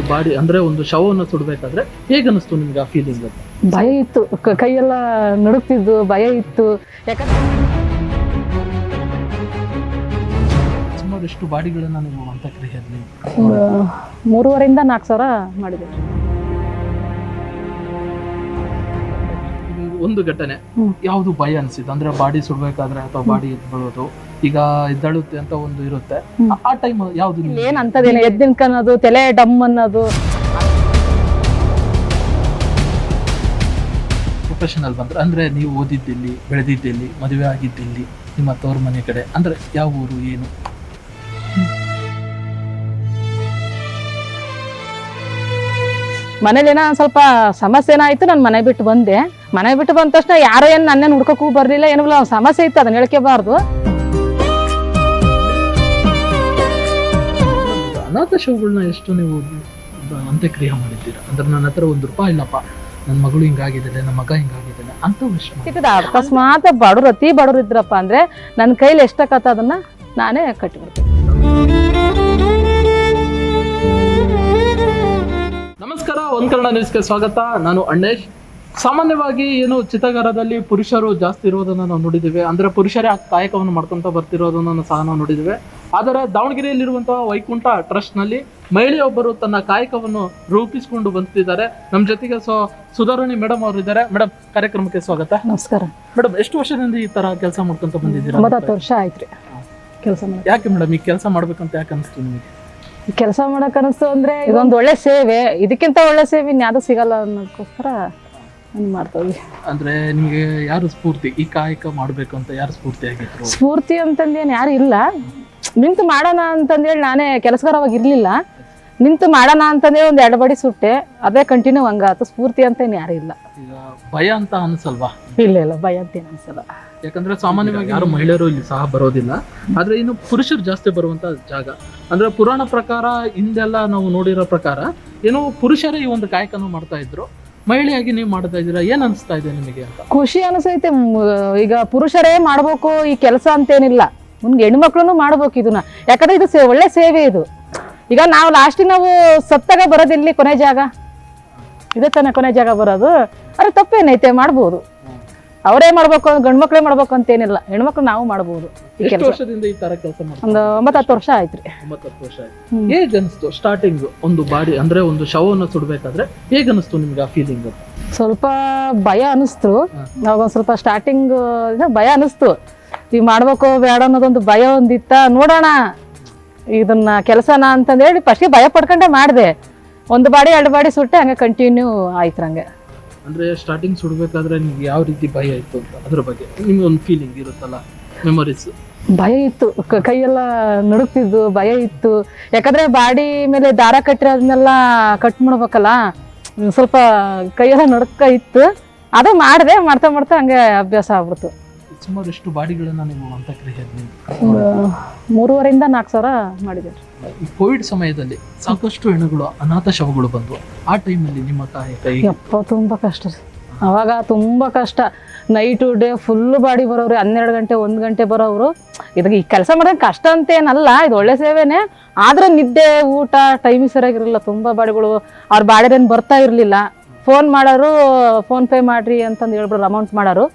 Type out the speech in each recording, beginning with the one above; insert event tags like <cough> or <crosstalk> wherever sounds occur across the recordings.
ಒಂದು ಬಾಡಿ ಅಂದ್ರೆ ಒಂದು ಶವವನ್ನು ಸುಡಬೇಕಾದ್ರೆ ಹೇಗನ್ನಿಸ್ತು ನಿಮ್ಗೆ ಆ ಫೀಲಿಂಗ್ ಅಂತ? ಭಯ ಇತ್ತು. ಕ- ಕೈಯೆಲ್ಲ ನಡುಗ್ತಿದ್ದು ಭಯ ಇತ್ತು. ಯಾಕಂದ್ರೆ ಸುಮಾರು ಎಷ್ಟು ಬಾಡಿಗಳನ್ನ ನೀವು ಅಂತ್ಯಕ್ರಿಯೆಯಲ್ಲಿ ಒಂದು ಮೂರುವರೆಯಿಂದ ನಾಲ್ಕು ಸಾವಿರ ಮಾಡಿದೆ ಇದು ಒಂದು ಘಟನೆ. ಹ್ಮ್. ಯಾವುದು ಭಯ ಅನಿಸಿದ್ದು? ಅಂದ್ರೆ ಬಾಡಿ ಸುಡ್ಬೇಕಾದ್ರೆ ಅಥವಾ ಬಾಡಿ ಬೀಳೋದು? ಈಗ ಎದ್ದಳುತ್ತೆ ಅಂತ ಒಂದು ಇರುತ್ತೆ. ಆ ಟೈಮ್ ಯಾವ್ದು ಏನು ಏನ್ ಅಂತದೇನು ಎದ್ದು ನಿಂತ್ಕೊಳೋದು ತಲೆ ಡಮ್ ಅನ್ನೋದು. ಪ್ರೊಫೆಷನಲ್ ಬಂದ್ರೆ ಅಂದ್ರೆ ನೀವು ಓದಿದ್ದಿಲ್ಲಿ ಬೆಳೆದಿದ್ದಿಲ್ಲಿ ಮದುವೆ ಆಗಿದ್ದಿಲ್ಲಿ ನಿಮ್ಮ ತವ್ರ ಮನೆ ಕಡೆ ಅಂದ್ರೆ ಯಾವ ಊರು ಏನು? ಮನೇಲೇನ ಸ್ವಲ್ಪ ಸಮಸ್ಯೆ ಏನಾಯ್ತು ನಾನು ಮನೆ ಬಿಟ್ಟು ಬಂದೆ. ಮನೆ ಬಿಟ್ಟು ಬಂದ ತಕ್ಷಣ ಯಾರೋ ಏನು ನನ್ನೇನು ಹುಡ್ಕೋಕ್ಕೂ ಬರಲಿಲ್ಲ ಏನೂ ಸಮಸ್ಯೆ ಇತ್ತು ಅದನ್ನ ಹೇಳ್ಕೋಬಾರ್ದು ಅನಾಥ ಶವಗಳನ್ನ ಎಷ್ಟು ನೀವು ಅಂತ್ಯಕ್ರಿಯೆ ಮಾಡಿದ್ದೀರಾ? ಅಂದ್ರೆ ನನ್ನ ಹತ್ರ ಒಂದು ರೂಪಾಯಿ ಇಲ್ಲಪ್ಪ. ನನ್ನ ಮಗಳು ಹಿಂಗಾಗಿದ್ದಾಳೆ ನನ್ನ ಮಗ ಹಿಂಗಾಗಿದ್ದಾನೆ ಅಂತ ವಿಷಯ ಸಿಕ್ಕಿದ ಅಕಸ್ಮಾತ್ ಬಡವ್ರು ಅತಿ ಬಡವ್ರು ಇದ್ರಪ್ಪ ಅಂದ್ರೆ ನನ್ನ ಕೈಲಿ ಎಷ್ಟಕ್ಕತ್ತ ಅದನ್ನ ನಾನೇ ಕಟ್ಟಿಬಿಡ್ತೀನಿ ನಮಸ್ಕಾರ ಒಂದ್ ಕನ್ನಡ ನ್ಯೂಸ್ಗೆ ಸ್ವಾಗತ. ನಾನು ಅಣ್ಣೇಶ್. ಸಾಮಾನ್ಯವಾಗಿ ಏನು ಚಿತ್ರಗಾರದಲ್ಲಿ ಪುರುಷರು ಜಾಸ್ತಿ ಇರೋದನ್ನ ನಾವು ನೋಡಿದ್ದೇವೆ. ಅಂದ್ರೆ ಪುರುಷರೇ ಆ ಕಾಯಕವನ್ನು ಮಾಡ್ಕೊಂತ ಬರ್ತಿರೋದನ್ನ ಸಹ ನಾವು ನೋಡಿದ್ದೇವೆ. ಆದರೆ ದಾವಣಗೆರೆಯಲ್ಲಿರುವಂತಹ ವೈಕುಂಠ ಟ್ರಸ್ಟ್ನಲ್ಲಿ ಮಹಿಳೆಯೊಬ್ಬರು ತನ್ನ ಕಾಯಕವನ್ನು ರೂಪಿಸಿಕೊಂಡು ಬಂದಿದ್ದಾರೆ. ನಮ್ಮ ಜೊತೆಗೆ ಸೊ ಸುಧಾರಣಿ ಮೇಡಮ್ ಅವರು ಇದ್ದಾರೆ ಮೇಡಮ್ ಕಾರ್ಯಕ್ರಮಕ್ಕೆ ಸ್ವಾಗತ. ನಮಸ್ಕಾರ. ಮೇಡಮ್ ಎಷ್ಟು ವರ್ಷದಿಂದ ಈ ತರ ಕೆಲಸ ಮಾಡ್ಕೊಂತ ಬಂದಿದ್ದೀರಾ? ಒಂಬತ್ತು ವರ್ಷ ಆಯ್ತ್ರಿ. ಕೆಲಸ ಮಾಡಿ. ಯಾಕೆ ಮೇಡಮ್ ಈ ಕೆಲಸ ಮಾಡ್ಬೇಕಂತ ಯಾಕೆ ಅನಿಸ್ತು ನಿಮಗೆ? ಕೆಲಸ ಮಾಡಕ್ ಅನಿಸ್ತು ಅಂದ್ರೆ ಇದೊಂದು ಒಳ್ಳೆ ಸೇವೆ. ಇದಕ್ಕಿಂತ ಒಳ್ಳೆ ಸೇವೆ ಇನ್ಯಾವುದೂ ಸಿಗಲ್ಲ ಅನ್ನೋದಕ್ಕೋಸ್ಕರ ನಾನು ಮಾಡ್ತೀವಿ ಅಂದ್ರೆ ನಿಮಗೆ ಯಾರು ಸ್ಫೂರ್ತಿ? ಈ ಕಾಯಕ ಮಾಡ್ಬೇಕು ಅಂತ ಯಾರು ಸ್ಫೂರ್ತಿ ಆಗಿದ್ರು? ಸ್ಫೂರ್ತಿ ಅಂತಂದೇನು ಯಾರು ಇಲ್ಲ. ನಿಂತು ಮಾಡೋಣ ಅಂತಂದೇಳಿ ನಾನೇ ಕೆಲಸಗಾರವಾಗಿ ಇರಲಿಲ್ಲ. ನಿಂತು ಮಾಡೋಣ ಅಂತಂದೇಳಿ ಒಂದು ಎರಡು ಬಡಿ ಸುಟ್ಟೆ. ಅದೇ ಕಂಟಿನ್ಯೂ ಹಂಗಾತು ಸ್ಫೂರ್ತಿ ಅಂತ ಏನು ಯಾರು ಇಲ್ಲ. ಈಗ ಭಯ ಅಂತ ಅನ್ಸಲ್ವಾ? ಇಲ್ಲ ಇಲ್ಲ. ಭಯ ಅಂತ ಏನು ಅನ್ಸಲ್ಲ. ಯಾಕಂದ್ರೆ ಸಾಮಾನ್ಯವಾಗಿ ಯಾರು ಮಹಿಳೆಯರು ಇಲ್ಲಿ ಸಹ ಬರೋದಿಲ್ಲ. ಆದ್ರೆ ಇನ್ನು ಪುರುಷರು ಜಾಸ್ತಿ ಬರುವಂತ ಜಾಗ. ಅಂದ್ರೆ ಪುರಾಣ ಪ್ರಕಾರ ಹಿಂದೆಲ್ಲ ನಾವು ನೋಡಿರೋ ಪ್ರಕಾರ ಏನೋ ಪುರುಷರೇ ಈ ಒಂದು ಕಾಯಕನ ಮಾಡ್ತಾ ಇದ್ರು. ಮಹಿಳೆಯಾಗಿ ನೀವು ಮಾಡ್ತಾ ಇದ್ದೀರಾ? ಏನ್ ಅನಿಸ್ತಾ ಇದೆ ನಿಮಗೆ ಅಂತ? ಖುಷಿ ಅನಿಸೈತೆ. ಈಗ ಪುರುಷರೇ ಮಾಡ್ಬೇಕು ಈ ಕೆಲಸ ಅಂತೇನಿಲ್ಲ. ಮುಂದೆ ಹೆಣ್ಮಕ್ಳು ಮಾಡ್ಬೇಕು ಇದನ್ನ. ಯಾಕಂದ್ರೆ ಇದು ಒಳ್ಳೆ ಸೇವೆ ಇದು. ಈಗ ನಾವು ಲಾಸ್ಟಿಗೆ ನಾವು ಸತ್ತಾಗ ಬರೋದಿಲ್ಲಿ ಕೊನೆ ಜಾಗ? ಇದೇ ತಾನೇ ಕೊನೆ ಜಾಗ ಬರೋದು. ಅರೆ ತಪ್ಪೇನೈತೆ? ಮಾಡ್ಬೋದು. ಅವರೇ ಮಾಡ್ಬೇಕು ಗಂಡು ಮಕ್ಳೇ ಮಾಡ್ಬೇಕು ಅಂತೇನಿಲ್ಲ. ಹೆಣ್ಮಕ್ಳು ನಾವು ಮಾಡ್ಬೋದು ಈ ಎಷ್ಟು ಕೆಲಸ. ವರ್ಷದಿಂದ ಈ ತರ ಕೆಲಸ ಒಂದು ಒಂಬತ್ತು ಹತ್ತು ವರ್ಷ ಒಂಬತ್ತು ವರ್ಷ ಆಯ್ತು. ಹ್ಮ್. ಹೇಗೆ ಅನಿಸ್ತು ಸ್ಟಾರ್ಟಿಂಗ್ ಒಂದು ಬಾಡಿ ಅಂದ್ರೆ ಒಂದು ಶವವನ್ನು ಸುಡ್ಬೇಕಾದ್ರೆ ಹೇಗೆ ಅನಿಸ್ತು ನಿಮ್ಗೆ ಆ ಫೀಲಿಂಗ್ ಸ್ವಲ್ಪ ಭಯ ಅನಿಸ್ತು. ನಾವ್ ಅವಾಗ ಒಂದು ಸ್ವಲ್ಪ ಸ್ಟಾರ್ಟಿಂಗ್ ಭಯ ಅನಿಸ್ತು. ಈಗ ಮಾಡ್ಬೇಕೋ ಬೇಡ ಅನ್ನೋದೊಂದು ಭಯ ಒಂದಿತ್ತ. ನೋಡೋಣ. ಇದನ್ನ ಕೆಲಸನ ಅಂತಂದೇಳಿ ಫಸ್ಟಿಗೆ ಭಯ ಪಡ್ಕೊಂಡೆ ಮಾಡಿದೆ. ಒಂದು ಬಾಡಿ ಎರಡು ಬಾಡಿ ಸುಟ್ಟೆ ಹಂಗೆ ಕಂಟಿನ್ಯೂ ಆಯ್ತು ಹಂಗೆ ಅಂದ್ರೆ ಸ್ಟಾರ್ಟಿಂಗ್ ಸುಡಬೇಕಾದ್ರೆ ನಿಮ್ಗೆ ಯಾವ ರೀತಿ ಭಯ ಇತ್ತು ಅಂತ ಅದ್ರ ಬಗ್ಗೆ? ನಿಮ್ಗೆ ಒಂದು ಫೀಲಿಂಗ್ ಇರುತ್ತಲ್ಲ ಮೆಮೊರೀಸ್ ಭಯ ಇತ್ತು. ಕ- ಕೈಯೆಲ್ಲ ನಡುಕ್ತಿದ್ದು ಭಯ ಇತ್ತು. ಯಾಕಂದ್ರೆ ಬಾಡಿ ಮೇಲೆ ದಾರ ಕಟ್ಟಿರೋದನ್ನೆಲ್ಲ ಕಟ್ ಮಾಡ್ಬೇಕಲ್ಲ ಸ್ವಲ್ಪ ಕೈಯೆಲ್ಲ ನಡುಕ ಇತ್ತು. ಅದು ಮಾಡಿದೆ ಮಾಡ್ತಾ ಮಾಡ್ತಾ ಹಂಗೆ ಅಭ್ಯಾಸ ಆಗ್ಬಿಡ್ತು. ಸುಮಾರು ಎಷ್ಟು ಬಾಡಿಗಳನ್ನ ನೀವು ಅಂತ್ಯಕ್ರಿಯೆಯಲ್ಲಿ ಮೂರುವರೆಯಿಂದ ನಾಲ್ಕು ಸಾವಿರ ಮಾಡಿದೆ. ಈ ಕೋವಿಡ್ ಸಮಯದಲ್ಲಿ ಸಾಕಷ್ಟು ಹೆಣ್ಣುಗಳು ಅನಾಥ ಶವಗಳು ಬಂದ್ವು. ಆ ಟೈಮಲ್ಲಿ ನಿಮ್ಮ ತಾಯಿ ಕೈ ಯಪ್ಪ ತುಂಬ ಕಷ್ಟ ಅವಾಗ ತುಂಬ ಕಷ್ಟ. ನೈಟು ಡೇ ಫುಲ್ ಬಾಡಿ ಬರೋರು ಹನ್ನೆರಡು ಗಂಟೆ ಒಂದು ಗಂಟೆ ಬರೋರು ಇದಕ್ಕೆ ಈ ಕೆಲಸ ಮಾಡೋದು ಕಷ್ಟ ಅಂತೇನಲ್ಲ ಇದು ಒಳ್ಳೆ ಸೇವೆನೇ. ಆದ್ರೆ ನಿದ್ದೆ ಊಟ ಟೈಮಿಗೆ ಸರಿಯಾಗಿರಲಿಲ್ಲ. ತುಂಬ ಬಾಡಿಗಳು ಅವ್ರ ಬಾಡಿದೇನು ಬರ್ತಾ ಇರಲಿಲ್ಲ. ಫೋನ್ ಮಾಡೋರು ಫೋನ್ ಪೇ ಮಾಡ್ರಿ ಅಂತಂದು ಹೇಳ್ಬಿಡ್ರು ಅಮೌಂಟ್ ಮಾಡೋರು.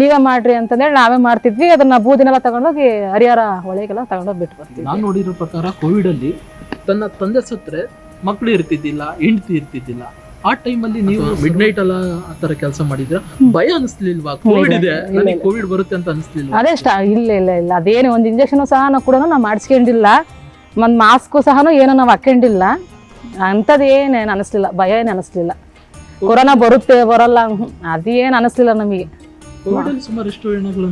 ನೀವೇ ಮಾಡ್ರಿ ಅಂತಂದೇಳಿ ನಾವೇ ಮಾಡ್ತಿದ್ವಿ. ಅದನ್ನ ಬೂದಿನೆಲ್ಲ ತಗೊಂಡೋಗಿ ಹರಿಹರ ಹೊಳೆಗೆಲ್ಲ ತಗೊಂಡೋಗಿ ಬಿಟ್ಟು ಬರ್ತೀವಿ. ನಾನು ನೋಡಿರೋ ಪ್ರಕಾರ ಕೋವಿಡ್ ಅಲ್ಲಿ ತನ್ನ ತಂದೆ ಸತ್ರೆ ಮಕ್ಕಳು ಇರ್ತಿದ್ದಿಲ್ಲ ಹೆಂಡತಿ ಇರ್ತಿದ್ದಿಲ್ಲ. ಆ ಟೈಮಲ್ಲಿ ನೀವು ಮಿಡ್ ನೈಟ್ ಎಲ್ಲ ಆ ತರ ಕೆಲಸ ಮಾಡಿದ್ರ? ಭಯ ಅನಿಸ್ಲಿಲ್ವಾ? ಕೋವಿಡ್ ಇದೆ. ನನಗೆ ಕೋವಿಡ್ ಬರುತ್ತೆ ಅಂತ ಅನಿಸ್ಲಿಲ್ಲ ಅದೇ ಇಲ್ಲ ಇಲ್ಲ ಇಲ್ಲ. ಅದೇನು ಒಂದು ಇಂಜೆಕ್ಷನ್ ಸಹ ನಾವು ಕೂಡ ನಾವು ಮಾಡಿಸ್ಕೊಂಡಿಲ್ಲ. ಒಂದು ಮಾಸ್ಕು ಸಹ ಏನೋ ನಾವು ಹಾಕೊಂಡಿಲ್ಲ. ಅಂಥದ್ದು ಏನೇನು ಅನಿಸ್ಲಿಲ್ಲ. ಭಯ ಏನು ಅನಿಸ್ಲಿಲ್ಲ. ಕೊರೋನಾ ಬರುತ್ತೆ ಬರಲ್ಲ. ಅದೇನು ಅನಿಸ್ಲಿಲ್ಲ ನಮಗೆ. ಅಲ್ಲಿ ಸುಮಾರು ಎಷ್ಟು